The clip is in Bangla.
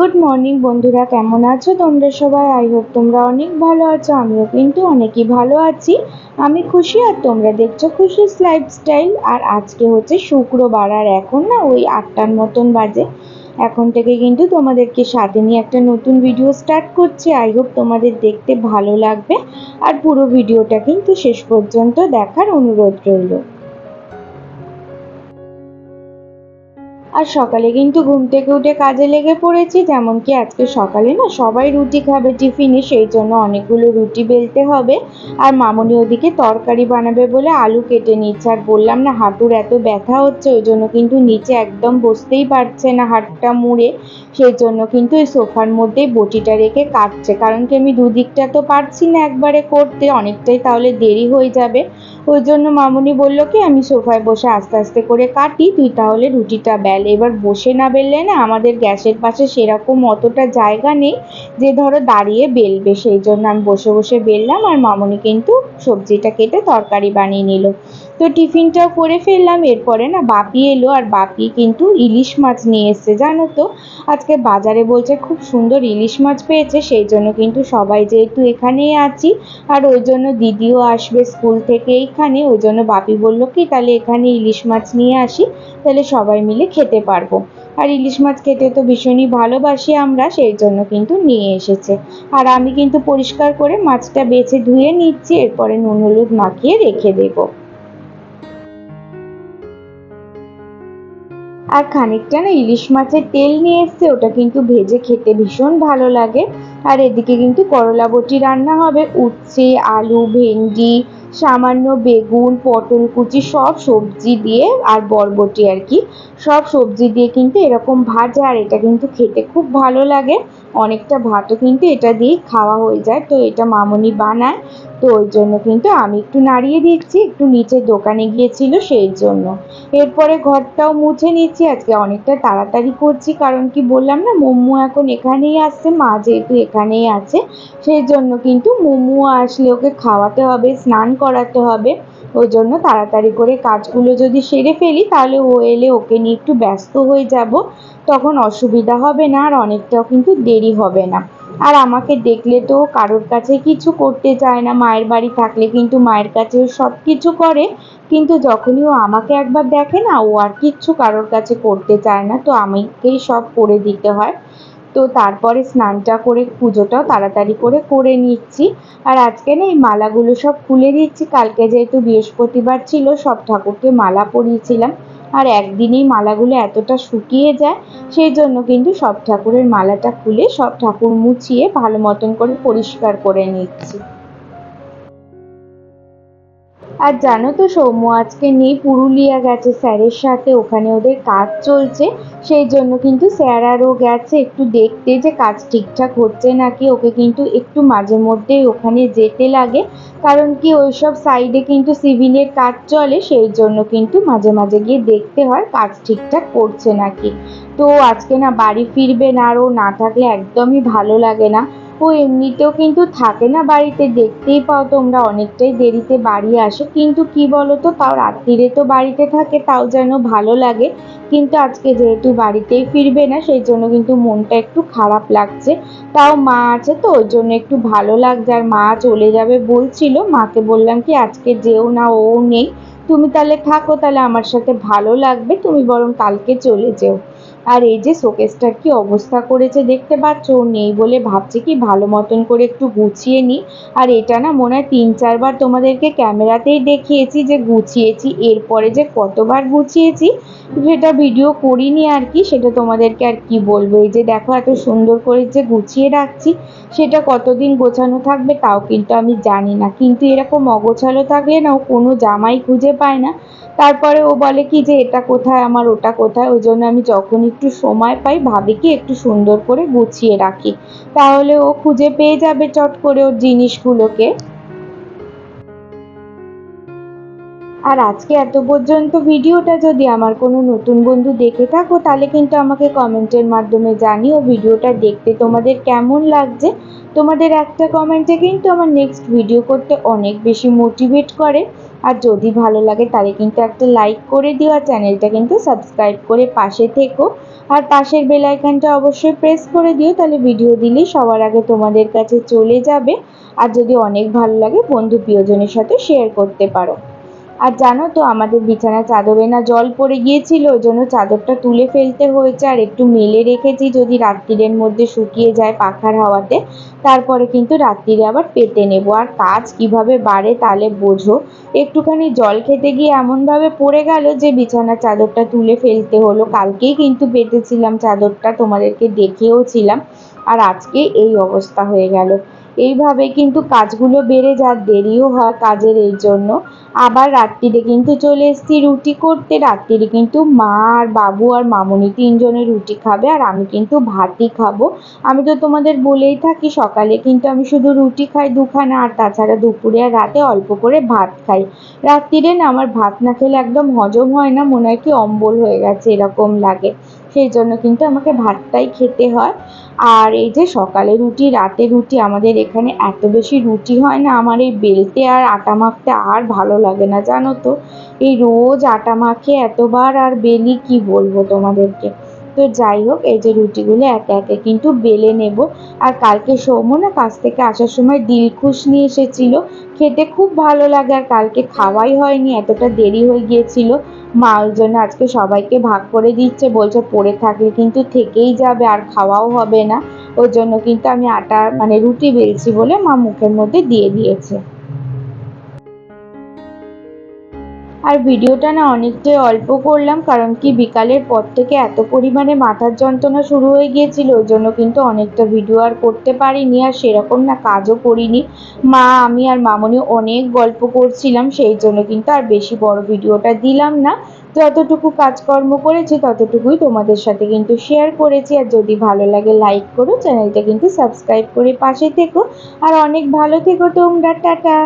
good morning বন্ধুরা, কেমন আছো তোমরা সবাই? আই হোপ তোমরা অনেক ভালো আছো, আমিও কিন্তু অনেকই ভালো আছি। আমি খুশি আর তোমরা দেখছ খুশিস লাইফস্টাইল আর আজকে হচ্ছে শুক্রবার, আর এখন না ওই আটটার মতন বাজে। এখন থেকে কিন্তু তোমাদেরকে সাথে নিয়ে একটা নতুন ভিডিও স্টার্ট করছি। আই হোপ তোমাদের দেখতে ভালো লাগবে। আর পুরো ভিডিওটা কিন্তু শেষ পর্যন্ত দেখার অনুরোধ রইল। আর সকালে কিন্তু ঘুম থেকে উঠে কাজে লেগে পড়েছি যেমন কি আজকে সকালে না সবাই রুটি খাবে টিফিনে, সেই জন্য অনেকগুলো রুটি বেলতে হবে। আর মামনি ওদিকে তরকারি বানাবে বলে আলু কেটে নিচ্ছে, আর বললাম না হাঁটুর এত ব্যথা হচ্ছে, ওই জন্য কিন্তু নিচে একদম বসতেই পারছে না হাতটা মুড়ে। সেই জন্য কিন্তু ওই সোফার মধ্যেই বটিটা রেখে কাটছে কারণ কি আমি দুদিকটা তো পারছি না একবারে করতে, অনেকটাই তাহলে দেরি হয়ে যাবে। ওই জন্য মামুনি বলল কি, আমি সোফায় বসে আস্তে আস্তে করে কাটি, তুই তাহলে রুটিটা বেল। এবার বসে না বেললে না আমাদের গ্যাসের পাশে সেরকম অতটা জায়গা নেই যে ধরো দাঁড়িয়ে বেলবে। সেই জন্য আমি বসে বসে বেললাম আর মামনি কিন্তু সবজিটা কেটে তরকারি বানিয়ে নিল। তো টিফিনটাও করে ফেললাম, এরপরে না বাপি এলো আর বাপি কিন্তু ইলিশ মাছ নিয়ে এসছে, জানো তো। আজকে বাজারে বলছে খুব সুন্দর ইলিশ মাছ পেয়েছে, সেই জন্য কিন্তু সবাই যেহেতু এখানেই আছি, আর ওই জন্য দিদিও আসবে স্কুল থেকে এইখানে, ওই জন্য বাপি বলল কি তাহলে এখানে ইলিশ মাছ নিয়ে আসি, তাহলে সবাই মিলে খেতে পারব। আর ইলিশ মাছ খেতে তো ভীষণই ভালোবাসি আমরা, সেই জন্য কিন্তু নিয়ে এসেছে। আর আমি কিন্তু পরিষ্কার করে মাছটা বেছে ধুয়ে নিচ্ছি, এরপরে নুন হলুদ মাখিয়ে রেখে দেবো। আর খানিকটা না ইলিশ মাছের তেল নিয়ে এসছে, ওটা কিন্তু ভেজে খেতে ভীষণ ভালো লাগে। আর এদিকে কিন্তু করলা বটি রান্না হবে, উচ্ছে, আলু, ভেন্ডি, সামান্য বেগুন, পটল কুচি, সব সবজি দিয়ে আর বরবটি আর কি। সব সবজি দিয়ে কিন্তু এরকম ভাজা আর এটা কিন্তু খেতে খুব ভালো লাগে। অনেকটা ভাতও কিন্তু এটা দিয়েই খাওয়া হয়ে যায়। তো এটা মামনি বানায়। তো ওই জন্য কিন্তু আমি একটু নাড়িয়ে দিচ্ছি, একটু নিচের দোকানে গিয়েছিল সেই জন্য। এরপরে ঘরটাও মুছে নিচ্ছি, আজকে অনেকটা তাড়াতাড়ি করছি, কারণ কি বললাম না, মোমো এখন এখানেই আসছে, মা যেহেতু এখানেই আছে, সেই জন্য কিন্তু মোমো আসলে ওকে খাওয়াতে হবে, স্নান করাতে হবে, ওই জন্য তাড়াতাড়ি করে কাজগুলো যদি সেরে ফেলি, তাহলে ও এলে ওকে নিয়ে একটু ব্যস্ত হয়ে যাব, তখন অসুবিধা হবে না, আর অনেকটাও কিন্তু দেরি হবে না। আর আমাকে দেখলে তো কারোর কাছে কিছু করতে চায় না, মায়ের বাড়ি থাকলে কিন্তু মায়ের কাছেও সব কিছু করে। কিন্তু যখনই ও আমাকে একবার দেখে না, ও আর কিচ্ছু কারোর কাছে করতে চায় না, তো আমাকেই সব করে দিতে হয়। তো তারপরে স্নানটা করে পুজোটাও তাড়াতাড়ি করে করে নিচ্ছি। আর আজকে না এই মালাগুলো সব খুলে দিচ্ছি। কালকে যেহেতু বৃহস্পতিবার ছিল, সব ঠাকুরকে মালা পরিয়েছিলাম। আর একদিনেই মালাগুলো এতটা শুকিয়ে যায়, সেই জন্য কিন্তু সব ঠাকুরের মালাটা খুলে সব ঠাকুর মুছিয়ে ভালো মতন করে পরিষ্কার করে নিচ্ছি। আর জানো তো সৌম্য, আজকে নেই পুরুলিয়া গেছে স্যারের সাথে, ওখানে ওদের কাজ চলছে, সেই জন্য কিন্তু স্যার আরও গেছে একটু দেখতে যে কাজ ঠিকঠাক হচ্ছে নাকি, ওকে কিন্তু একটু মাঝে মধ্যেই ওখানে যেতে লাগে, কারণ কি ওইসব সাইডে কিন্তু সিভিলের কাজ চলে, সেই জন্য কিন্তু মাঝে মাঝে গিয়ে দেখতে হয় কাজ ঠিকঠাক করছে নাকি, তো আজকে না বাড়ি ফিরবে না আর ও না থাকলে একদমই ভালো লাগে না ও এমনিতেও কিন্তু থাকে না বাড়িতে, দেখতেই পাও তোমরা অনেকটাই দেরিতে বাড়ি আসে। কিন্তু কি বলো তো তাও রাত্রিরে তো বাড়িতে থাকে, তাও যেন ভালো লাগে। কিন্তু আজকে যেহেতু বাড়িতেই ফিরবে না, সেই জন্য কিন্তু মনটা একটু খারাপ লাগছে। তাও মা আছে তো, ওই জন্য একটু ভালো লাগছে। আর মা চলে যাবে বলছিল, মাকে বললাম কি, আজকে যেও না, ও নেই। তুমি তাহলে থাকো, তাহলে আমার সাথে ভালো লাগবে। তুমি বরং কালকে চলে যেও। আর এই যে শোকেসটার কি অবস্থা করেছে দেখতে পাচ্ছ? ও নেই বলে ভাবছে কি, ভালো মতন করে একটু গুছিয়ে নিই আর এটা না মনে হয় তিন চারবার তোমাদেরকে ক্যামেরাতেই দেখিয়েছি যে গুছিয়েছি, এরপরে যে কতবার গুছিয়েছি সেটা ভিডিও করিনি আর কি, সেটা তোমাদেরকে আর কি বলব। এই যে দেখো এত সুন্দর করে যে গুছিয়ে রাখছি, সেটা কতদিন গোছানো থাকবে তাও কিন্তু আমি জানি না। কিন্তু এরকম অগোছালো থাকলে না ও কোনো জামাই খুঁজে পায় না। তারপরে ও বলে কি যে, এটা কোথায়? আমার ওটা কোথায়? ওই জন্য আমি যখন একটু সময় পাই ভাবি কি একটু সুন্দর করে গুছিয়ে রাখি। তাহলে ও খুঁজে পেয়ে যাবে চট করে ওর জিনিসগুলোকে। আর আজকে এত পর্যন্ত ভিডিওটা যদি আমার কোনো নতুন বন্ধু দেখে থাকো, তাহলে কিন্তু আমাকে কমেন্টের মাধ্যমে জানিও ভিডিওটা দেখতে তোমাদের কেমন লাগছে। তোমাদের একটা কমেন্টে কিন্তু আমার নেক্সট ভিডিও করতে অনেক বেশি মোটিভেট করে। আর যদি ভালো লাগে তাহলে কিন্তু একটা লাইক করে দিও আর চ্যানেলটা কিন্তু সাবস্ক্রাইব করে পাশে থেকো। আর পাশের বেল আইকনটা অবশ্যই প্রেস করে দিও, তাহলে ভিডিও দিলে সবার আগে তোমাদের কাছে চলে যাবে। আর যদি অনেক ভালো লাগে, বন্ধু প্রিয়জনের সাথে শেয়ার করতে পারো। আর জানো তো, আমাদের বিছানা চাদরে না জল পড়ে গিয়েছিল, ওই জন্য চাদরটা তুলে ফেলতে হয়েছে। আর একটু মেলে রেখেছি যদি রাত্রিরের মধ্যে শুকিয়ে যায় পাখার হাওয়াতে, তারপরে কিন্তু রাত্রিরে আবার পেতে নেব। আর কাজ কীভাবে বাড়ে তাহলে বোঝো। একটুখানি জল খেতে গিয়ে এমনভাবে পড়ে গেল যে বিছানার চাদরটা তুলে ফেলতে হলো। কালকেই কিন্তু পেতেছিলাম চাদরটা, তোমাদেরকে দেখেও ছিলাম আর আজকে এই অবস্থা হয়ে গেল। এইভাবে কিন্তু কাজগুলো বেড়ে যার দেরিও হয় কাজের এই জন্য। আবার রাত্রিরে কিন্তু চলে এসেছি রুটি করতে। রাত্রিরে কিন্তু মা আর বাবু আর মামনি তিনজনে রুটি খাবে আর আমি কিন্তু ভাতই খাব। আমি তো তোমাদের বলেই থাকি, সকালে কিন্তু আমি শুধু রুটি খাই দুখানা আর তাছাড়া দুপুরে আর রাতে অল্প করে ভাত খাই। রাত্রিরে না আমার ভাত না খেলে একদম হজম হয় না, মনে হয় কি অম্বল হয়ে গেছে, এরকম লাগে। সেই জন্য কিন্তু আমাকে ভাতটাই খেতে হয়। আর এই যে সকালে রুটি, রাতে রুটি, আমাদের এখানে এত বেশি রুটি হয় না, আমার এই বেলতে আর আটা মাখতে আর ভালো লাগে না, জানো তো? এই রোজ আটা মাখে এতবার আর বেলি, কি বলব তোমাদেরকে? তো যাই হোক, এই যে রুটিগুলো একে একে কিন্তু বেলে নেব। আর কালকে সৌম্য না কাছ থেকে আসার সময় দিলখুশ নিয়ে এসেছিল। খেতে খুব ভালো লাগে আর কালকে খাওয়াই হয়নি, এতটা দেরি হয়ে গিয়েছিল। মা ওই জন্য আজকে সবাইকে ভাগ করে দিচ্ছে, বলছে পড়ে থাকলে কিন্তু থেকেই যাবে, আর খাওয়াও হবে না। ওই জন্য কিন্তু আমি আটা মানে রুটি বেলছি বলে মা মুখের মধ্যে দিয়ে দিয়েছে। আর ভিডিওটা না অনেকটাই অল্প করলাম, কারণ কি বিকালের পর থেকে এত পরিমাণে মাথার যন্ত্রণা শুরু হয়ে গিয়েছিল, ওই জন্য কিন্তু অনেকটা ভিডিও আর করতে পারিনি আর সেরকম না কাজও করিনি। মা, আমি আর মামনি অনেক গল্প করছিলাম, সেই জন্য কিন্তু আর বেশি বড় ভিডিওটা দিলাম না। যতটুকু কাজকর্ম করেছি, ততটুকুই তোমাদের সাথে কিন্তু শেয়ার করেছি, আর যদি ভালো লাগে লাইক করো, চ্যানেলটা কিন্তু সাবস্ক্রাইব করে পাশে থেকো। আর অনেক ভালো থেকো তোমরা, টাটা।